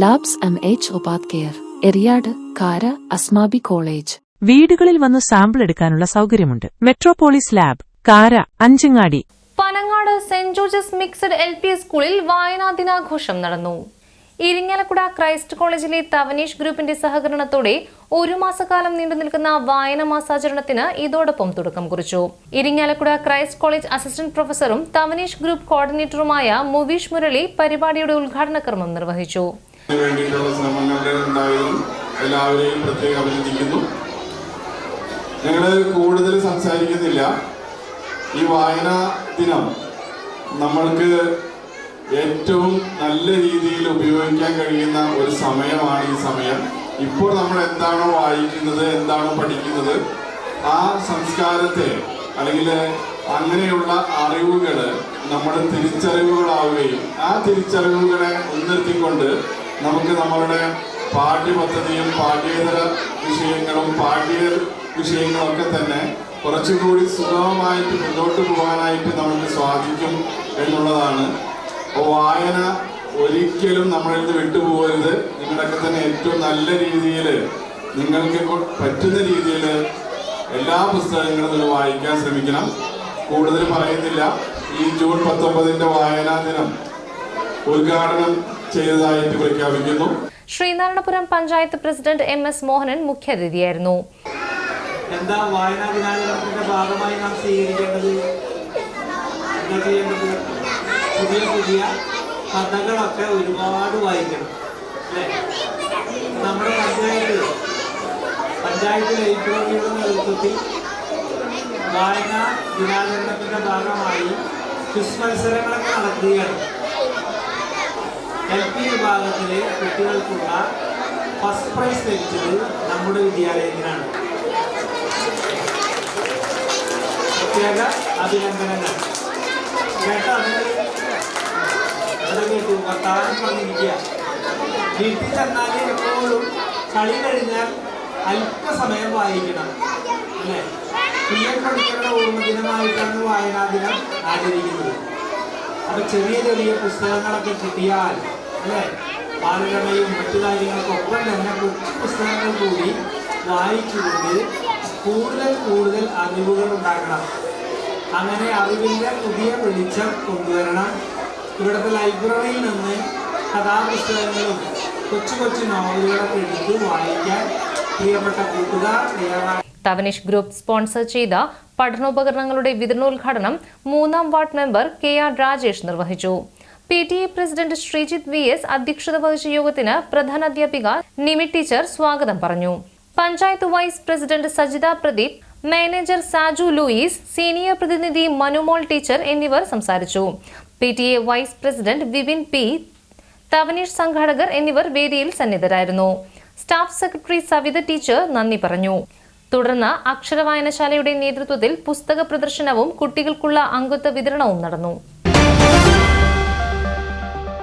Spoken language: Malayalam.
ലാബ്സ് എം എച്ച് ഉപാധ്കയർ എറിയാട് കാര അസ്മാബി കോളേജ് വീടുകളിൽ വന്ന് സാമ്പിൾ എടുക്കാനുള്ള സൗകര്യമുണ്ട്. Metropolis lab Kara Anchangadi. Panangad Saint George's mixed L P സ്കൂളിൽ വായനാ ദിനാഘോഷം നടന്നു. ഇരിങ്ങാലക്കുട ക്രൈസ്റ്റ് കോളേജിലെ തവനീഷ് ഗ്രൂപ്പിന്റെ സഹകരണത്തോടെ ഒരു മാസക്കാലം നീണ്ടു നിൽക്കുന്ന വായന മാസാചരണത്തിന് ഇതോടൊപ്പം തുടക്കം കുറിച്ചു. ഇരിങ്ങാലക്കുട ക്രൈസ്റ്റ് കോളേജ് അസിസ്റ്റന്റ് പ്രൊഫസറും തവനീഷ് ഗ്രൂപ്പ് കോർഡിനേറ്ററുമായ മുവീഷ് മുരളി പരിപാടിയുടെ ഉദ്ഘാടന കർമ്മം നിർവഹിച്ചു. വേണ്ടിയിട്ടുള്ള ശ്രമങ്ങളുടെ ഉണ്ടായതും എല്ലാവരെയും പ്രത്യേകം അഭിനന്ദിക്കുന്നു. ഞങ്ങൾ കൂടുതൽ സംസാരിക്കുന്നില്ല. ഈ വായനാ ദിനം നമ്മൾക്ക് ഏറ്റവും നല്ല രീതിയിൽ ഉപയോഗിക്കാൻ കഴിയുന്ന ഒരു സമയമാണ് ഈ സമയം. ഇപ്പോൾ നമ്മൾ എന്താണോ വായിക്കുന്നത് എന്താണോ പഠിക്കുന്നത് ആ സംസ്കാരത്തെ അല്ലെങ്കിൽ അങ്ങനെയുള്ള അറിവുകൾ നമ്മുടെ തിരിച്ചറിവുകളാവുകയും ആ തിരിച്ചറിവുകളെ മുൻനിർത്തിക്കൊണ്ട് നമുക്ക് നമ്മളുടെ പാഠ്യപദ്ധതിയും പാഠ്യേതര വിഷയങ്ങളും പാഠ്യ വിഷയങ്ങളൊക്കെ തന്നെ കുറച്ചുകൂടി സുഗമമായിട്ട് മുന്നോട്ട് പോകാനായിട്ട് നമുക്ക് സാധിക്കും എന്നുള്ളതാണ്. അപ്പോൾ വായന ഒരിക്കലും നമ്മളിൽ നിന്ന് വിട്ടുപോകരുത്. നിങ്ങളൊക്കെ തന്നെ ഏറ്റവും നല്ല രീതിയിൽ നിങ്ങൾക്ക് പറ്റുന്ന രീതിയിൽ എല്ലാ പുസ്തകങ്ങളും നിങ്ങൾ വായിക്കാൻ ശ്രമിക്കണം. കൂടുതൽ പറയുന്നില്ല. ഈ ജൂൺ പത്തൊമ്പതിന്റെ വായനാ ദിനം ഉദ്ഘാടനം ചെയ്തതായിട്ട് പ്രഖ്യാപിക്കുന്നു Sreenarayanapuram panchayat president M S Mohanan മുഖ്യാതിഥിയായിരുന്നു. എന്താ വായനാ ദിനാചരണത്തിന്റെ ഭാഗമായി നാം സ്വീകരിക്കേണ്ടത്? എന്താ ചെയ്യേണ്ടത്? പുതിയ പുതിയ കഥകളൊക്കെ ഒരുപാട് വായിക്കണം അല്ലേ? നമ്മുടെ പഞ്ചായത്ത് പഞ്ചായത്ത് ലൈബ്രറിയുടെ നേതൃത്വത്തിൽ വായനാ ദിനാചരണത്തിന്റെ ഭാഗമായി ക്വിസ് മത്സരങ്ങളൊക്കെ നടത്തുകയാണ് എൽ പി വിഭാഗത്തിലെ കുട്ടികൾക്കുള്ള ഫസ്റ്റ് പ്രൈസ് ലഭിച്ചത് നമ്മുടെ വിദ്യാലയത്തിനാണ്. പ്രത്യേക അഭിനന്ദനങ്ങൾ. കേട്ടോ കേട്ടു. വർത്താനം പറഞ്ഞിരിക്കുക. വീട്ടിൽ ചെന്നാൽ എപ്പോഴും കളി കഴിഞ്ഞാൽ അല്പസമയം വായിക്കണം. അല്ലേ? ഓർമ്മ ദിനമായിട്ടാണ് വായനാ ദിനം ആചരിക്കുന്നത്. അപ്പൊ ചെറിയ ചെറിയ പുസ്തകങ്ങളൊക്കെ കിട്ടിയാൽ അല്ലേ? ബാലരമയും മറ്റു കാര്യങ്ങൾക്കൊപ്പം തന്നെ കൊച്ചു പുസ്തകങ്ങൾ കൂടി വായിച്ചുകൊണ്ട് കൂടുതൽ കൂടുതൽ അറിവുകൾ ഉണ്ടാക്കണം. അങ്ങനെ അറിവിന്റെ പുതിയ വെളിച്ചം കൊണ്ടുവരണം. ഇവിടുത്തെ ലൈബ്രറിയിൽ നിന്ന് കഥാപുസ്തകങ്ങളും കൊച്ചു കൊച്ചു നോവലുകളൊക്കെ എടുത്ത് വായിക്കാൻ പ്രിയപ്പെട്ട കൂട്ടുകാർ തയ്യാറാണ്. തവനിഷ് ഗ്രൂപ്പ് സ്പോൺസർ ചെയ്ത പഠനോപകരണങ്ങളുടെ വിതരണോദ്ഘാടനം മൂന്നാം ward member K R Rajesh നിർവഹിച്ചു. P T A president Sreejith V S അധ്യക്ഷത വഹിച്ച യോഗത്തിന് പ്രധാനാധ്യാപിക നിമി ടീച്ചർ സ്വാഗതം പറഞ്ഞു. Panchayat vice president Sajitha Pradeep manager Saju Louis senior പ്രതിനിധി മനുമോൾ ടീച്ചർ എന്നിവർ സംസാരിച്ചു. P T A vice president Vipin P Thavaneesh സംഘാടകർ എന്നിവർ വേദിയിൽ സന്നിധരായിരുന്നു. സ്റ്റാഫ് സെക്രട്ടറി സവിത ടീച്ചർ നന്ദി പറഞ്ഞു. തുടർന്ന് അക്ഷരവായനശാലയുടെ നേതൃത്വത്തിൽ പുസ്തക പ്രദർശനവും കുട്ടികൾക്കുള്ള അംഗത്വ വിതരണവും നടന്നു.